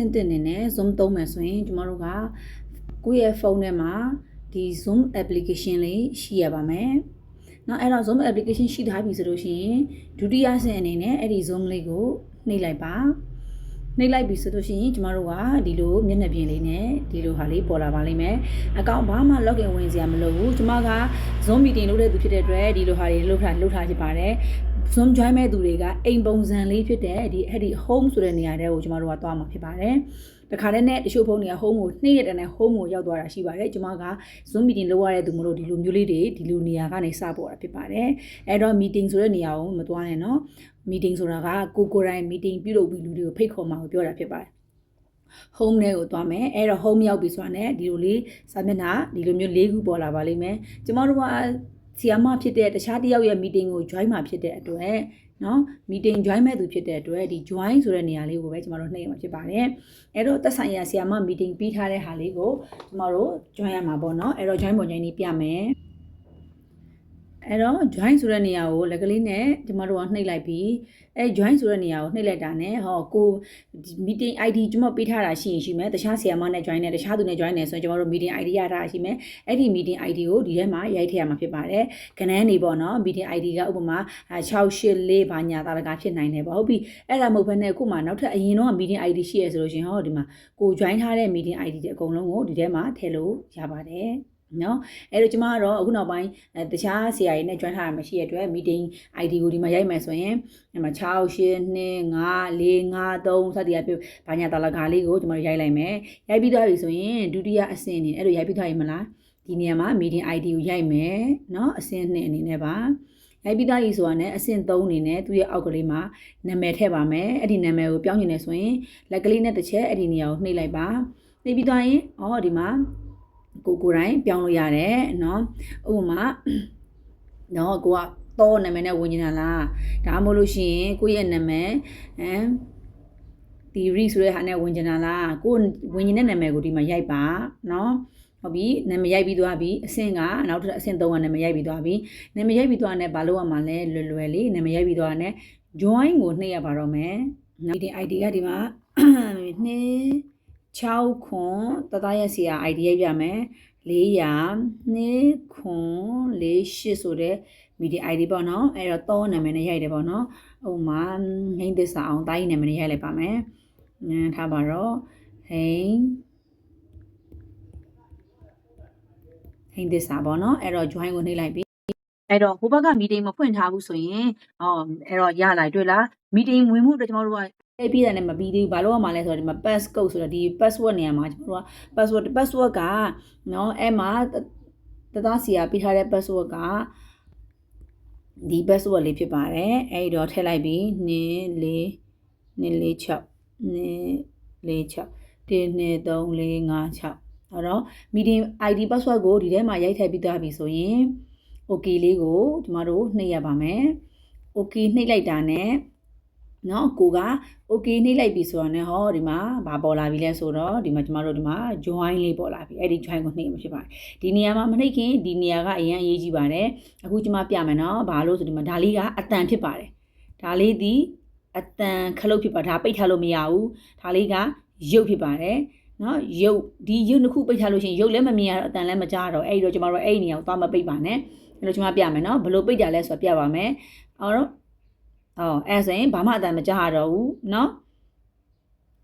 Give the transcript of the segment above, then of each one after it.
င့်တင်နေနဲ့ Zoom သုံးမယ်ဆိုရင်ကျမတို့ကကိုယ့်ရဲ့ဖုန်းထဲမှာဒီ Zoom application လေးရှိရပါမယ်။နောက်အဲ့တော့ Zoom application ရှိထားပြီဆိုလို့ရှိရင်ဒုတိယဆင့်အနေနဲ့အဲ့ဒီ Zoom လေးကိုနှိပ်လိုက်ပါ။နှိပ်လိုက်ပြီဆိုလို့ရှိရင်ကျမတို့ကဒီလိုမျက်နှာပြင်လေးနဲ့ဒီလိုဟာလေးပေါ်လာပါလိမ့်မယ်။အကောင့်ဘာမှ login ဝင်စရာမလိုဘူး။ကျမက Zoom meeting လုပ်တဲ့သူဖြစ်တဲ့အတွက်ဒီလိုဟာတွေလုပ်ထားလုပ်ထားချင်ပါတယ်။ Zoom join မဲ့သူတွေကအိမ်ပုံစံလေးဖြစ်တဲ့ဒီအဲ့ဒီ home ဆိုတဲ့နေရာတဲကိုကျမတို့ကသွားမှာဖြစ်ပါတယ်။တခါတည်းနဲ့တချို့ဖုန်းတွေက home ကိုနှိမ့်ရတဲ့နဲ့ home ကိုရောက်သွားတာရှိပါတယ်။ကျမက Zoom meeting လုပ်ရတဲ့သူမလို့ဒီလိုမျိုးလေးတွေဒီလိုနေရာကနေစပေါ်တာဖြစ်ပါတယ်။အဲ့တော့ meeting ဆိုတဲ့နေရာကိုမသွားနဲ့နော်။ meeting ဆိုတာကကိုကိုယ်တိုင် meeting ပြုလုပ်ပြီးလူတွေကိုဖိတ်ခေါ်မှာကိုပြောတာဖြစ်ပါတယ်။ home နဲ့ကိုသွားမယ်အဲ့တော့ home ရောက်ပြီဆိုတာနဲ့ဒီလိုလေးစာမျက်နှာဒီလိုမျိုး၄ခုပေါ်လာပါလိမ့်မယ်ကျမတို့က ဆီယာမဖြစ်တဲ့တခြားတစ်ယောက်ရဲ့ meeting ကို join မှာဖြစ်တဲ့အတွက်နော် meeting join မဲ့သူဖြစ်တဲ့အတွက်ဒီ join ဆိုတဲ့နေရာလေးကိုပဲကျမတို့နှိပ်ရမှာဖြစ်ပါတယ်အဲ့တော့သက်ဆိုင်ရာဆီယာမ meeting ပြီးထားတဲ့ဟာလေးကိုကျမတို့ join ရမှာပေါ့နော်အဲ့တော့ join ပုံချင်းလေးပြမယ် အဲ့တော့ join ဆိုတဲ့နေရာကိုလက်ကလေးနဲ့ကျမတို့ကနှိပ်လိုက်ပြီးအဲ join ဆိုတဲ့နေရာကိုနှိပ်လိုက်တာနဲ့ဟောကို meeting ID ကျမပေးထားတာရှိရင်ရှိမယ်တခြားဆီယာမနဲ့ join နဲ့တခြားသူနဲ့ join နေဆိုရင်ကျမတို့ meeting ID ရတာရှိမယ်အဲ့ဒီ meeting ID ကိုဒီထဲမှာရိုက်ထည့်ရမှာဖြစ်ပါတယ်ခဏန်းနေပေါ့နော် meeting ID ကဥပမာ684ဘာညာတာလကဖြစ်နိုင်တယ်ပေါ့ဟုတ်ပြီအဲ့ဒါမဟုတ်ဘဲနဲ့ခုမှနောက်ထပ်အရင်တော့ meeting ID ရှိရဆိုလို့ရှင်ဟောဒီမှာကို join ထားတဲ့ meeting ID တွေအကုန်လုံးကိုဒီထဲမှာထည့်လို့ရပါတယ် နော်အဲ့တော့ကျမကတော့အခုနောက်ပိုင်းတခြားဆရာကြီးနဲ့ join ထားတာမရှိရတဲ့အတွက် meeting ID ကိုဒီမှာရိုက်မယ်ဆိုရင်ဒီမှာ6 8 2 5 4 5 3စသည်အဖြစ်ဘာညာတာလကားလေးကိုကျမတို့ရိုက်လိုက်မယ်ရိုက်ပြီးသွားပြီဆိုရင်ဒုတိယအဆင့်အနေနဲ့အဲ့လိုရိုက်ပြီးသွားရင်မလားဒီနေရာမှာ meeting ID ကိုရိုက်မယ်နော်အဆင့်2အနေနဲ့ပါရိုက်ပြီးသားကြီးဆိုတာနဲ့အဆင့်3အနေနဲ့သူ့ရဲ့အောက်ကလေးမှာနာမည်ထည့်ပါမယ်အဲ့ဒီနာမည်ကိုပြောင်းကျင်နေဆိုရင်လက်ကလေးနဲ့တစ်ချက်အဲ့ဒီနေရာကိုနှိပ်လိုက်ပါနှိပ်ပြီးသွားရင်အော်ဒီမှာ ကိုကိုတိုင်းပြောင်းလို့ရတယ်เนาะဥပမာเนาะကိုကတော့နာမည်နဲ့ဝင်နေတာလားဒါမှမဟုတ်လို့ရှိရင်ကိုရဲ့နာမည်ဟမ်ဒီ re ဆိုတဲ့ဟာနဲ့ဝင်နေတာလားကိုဝင်နေတဲ့နာမည်ကိုဒီမှာရိုက်ပါเนาะဟုတ်ပြီနာမည်ရိုက်ပြီးသွားပြီအဆင့်ကနောက်ထပ်အဆင့်3ကနာမည်ရိုက်ပြီးသွားပြီနာမည်ရိုက်ပြီးသွားတဲ့ဘာလို့ရမှာလဲလွယ်လွယ်လေးနာမည်ရိုက်ပြီးသွားတဲ့ join ကိုနှိပ်ရပါတော့မယ်ဒီ ID ကဒီမှာ2 6ခွန်တသားရက်စီယာ ID ရိုက်ပြမယ်400 2ခွန်48ဆိုတဲ့ media ID ပေါ့နော်အဲ့တော့တောနာမည်နဲ့ရိုက်တယ်ပေါ့နော်ဟိုမှာဟိန်းသစ္စာအောင်တားကြီးနာမည်နဲ့ရိုက်လိုက်ပါမယ်နန်းထားပါတော့ဟိန်းဟိန်းသစ္စာပေါ့နော်အဲ့တော့ join ကိုနှိပ်လိုက်ပြီအဲ့တော့ဟိုဘက်က meeting မဖွင့်ထားဘူးဆိုရင်အော်အဲ့တော့ရလိုက်တွေ့လား meeting ဝင်မှုအတွက်ကျွန်တော်တို့က ထည့်ပြတာနဲ့မပြီးသေးဘူးဘာလို့ရမှာလဲဆိုတော့ဒီမှာ passcode ဆိုတော့ဒီ password နေရာမှာကျွန်တော်တို့က password password ကနော်အဲ့မှာတသားစီကပေးထားတဲ့ password ကဒီ password လေးဖြစ်ပါတယ်အဲ့တော့ထည့်လိုက်ပြီ1 4 246 12345 6အဲ့တော့ meeting ID password ကိုဒီထဲမှာရိုက်ထည့်ပြီးသားပြီဆိုရင် okay လေးကိုကျမတို့နှိပ်ရပါမယ် okay နှိပ်လိုက်တာနဲ့ နော်ကိုက okay နှိပ်လိုက်ပြီဆိုတော့ねဟောဒီမှာဘာပေါ်လာပြီလဲဆိုတော့ဒီမှာကျမတို့ဒီမှာ join လေးပေါ်လာပြီအဲ့ဒီ join ကိုနှိပ်မှာဖြစ်ပါတယ်ဒီနေရာမှာမနှိပ်ခင်ဒီနေရာကအရင်အရေးကြီးပါတယ်အခုကျမပြမယ်နော်ဘာလို့ဆိုဒီမှာဒါလေးကအတန်ဖြစ်ပါတယ်ဒါလေးဒီအတန်ခလုတ်ဖြစ်ပါဒါပိတ်ထားလို့မရဘူးဒါလေးကရုပ်ဖြစ်ပါတယ်နော်ရုပ်ဒီရုပ်တစ်ခုပိတ်ထားလို့ရှိရင်ရုပ်လည်းမမြင်ရတော့အတန်လည်းမကြားတော့အဲ့ဒီတော့ကျမတို့အဲ့ဒီနေရာကိုသွားမပိတ်ပါနဲ့အဲ့လိုကျမပြမယ်နော်ဘယ်လိုပိတ်ကြလဲဆိုတော့ပြပါမယ်အော်တော့ အော်အဲ့ဆိုရင်ဘာမှအတန်မကြားရတော့ဘူးနော်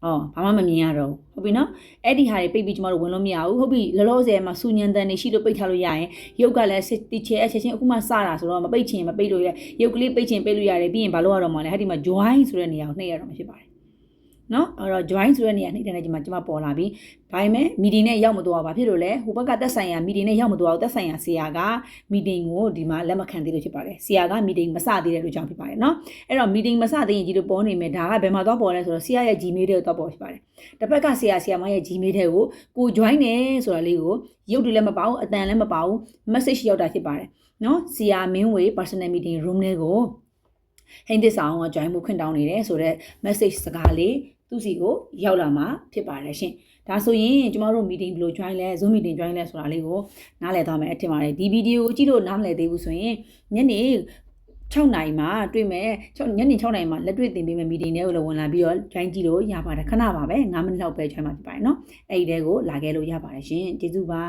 အော်ဘာမှမမြင်ရတော့ဘူးဟုတ်ပြီနော်အဲ့ဒီဟာတွေပိတ်ပြီးကျမတို့ဝင်လို့မရဘူးဟုတ်ပြီလောလောဆယ်မှာစူညံတန်နေရှိလို့ပိတ်ထားလို့ရရင်ရုပ်ကလည်းတီချဲအချက်ချင်းအခုမှစတာဆိုတော့မပိတ်ချင်မပိတ်လို့ရရုပ်ကလေးပိတ်ချင်ပိတ်လို့ရတယ်ပြီးရင်ဘာလို့ရတော့မှလဲအဲ့ဒီမှာ join ဆိုတဲ့နေရာကိုနှိပ်ရတော့မှဖြစ်ပါတယ် နော်အဲ့တော့ join ဆိုတဲ့နေရာနှိပ်တဲ့နေရာမှာကျွန်မပေါ်လာပြီဒါပေမဲ့ meeting နဲ့ရောက်မသွားပါဖြစ်လို့လဲဟိုဘက်ကသက်ဆိုင်ရာ meeting နဲ့ရောက်မသွားဘူးသက်ဆိုင်ရာဆရာက meeting ကိုဒီမှာလက်မခံသေးလို့ဖြစ်ပါတယ်ဆရာက meeting မစသေးတဲ့လူကြောင့်ဖြစ်ပါတယ်နော်အဲ့တော့ meeting မစသေးရင်ဒီလိုပေါ်နေမယ်ဒါကဘယ်မှာသွားပေါ်လဲဆိုတော့ဆရာရဲ့ Gmail တွေကိုသွားပေါ်ဖြစ်ပါတယ်တစ်ဖက်ကဆရာဆရာမရဲ့ Gmail တွေကိုကို join နေဆိုတာလေးကိုရုပ်တွေလည်းမပါဘူးအတန်လည်းမပါဘူး message ရောက်တာဖြစ်ပါတယ်နော်ဆရာမင်းဝေ personal meeting room တွေကိုဟိန်းသစ္စာအောင်က join မှုခွင့်တောင်းနေတယ်ဆိုတော့ message စကားလေး သူစီကိုရောက်လာမှာဖြစ်ပါတယ်ရှင်ဒါဆိုရင်ကျမတို့ meeting ဘယ်လို join လဲ Zoom meeting join လဲဆိုတာလေးကိုနားလည်သွားမယ်အထင်ပါတယ်ဒီဗီဒီယိုကိုကြည့်လို့နားမလည်သေးဘူးဆိုရင်ညနေ 6နိုင်မှာတွေ့မယ်6ညနေ6နိုင်မှာလက်တွေ့သင်ပေးမယ် meeting တွေကိုလည်းဝင်လာပြီးတော့ join ကြည့်လို့ရပါတယ်ခဏပါပဲ9မိနစ်လောက်ပဲ join မှာဖြစ်ပါတယ်เนาะအဲ့ဒီတဲကိုလာခဲ့လို့ရပါတယ်ရှင်ကျေးဇူးပါ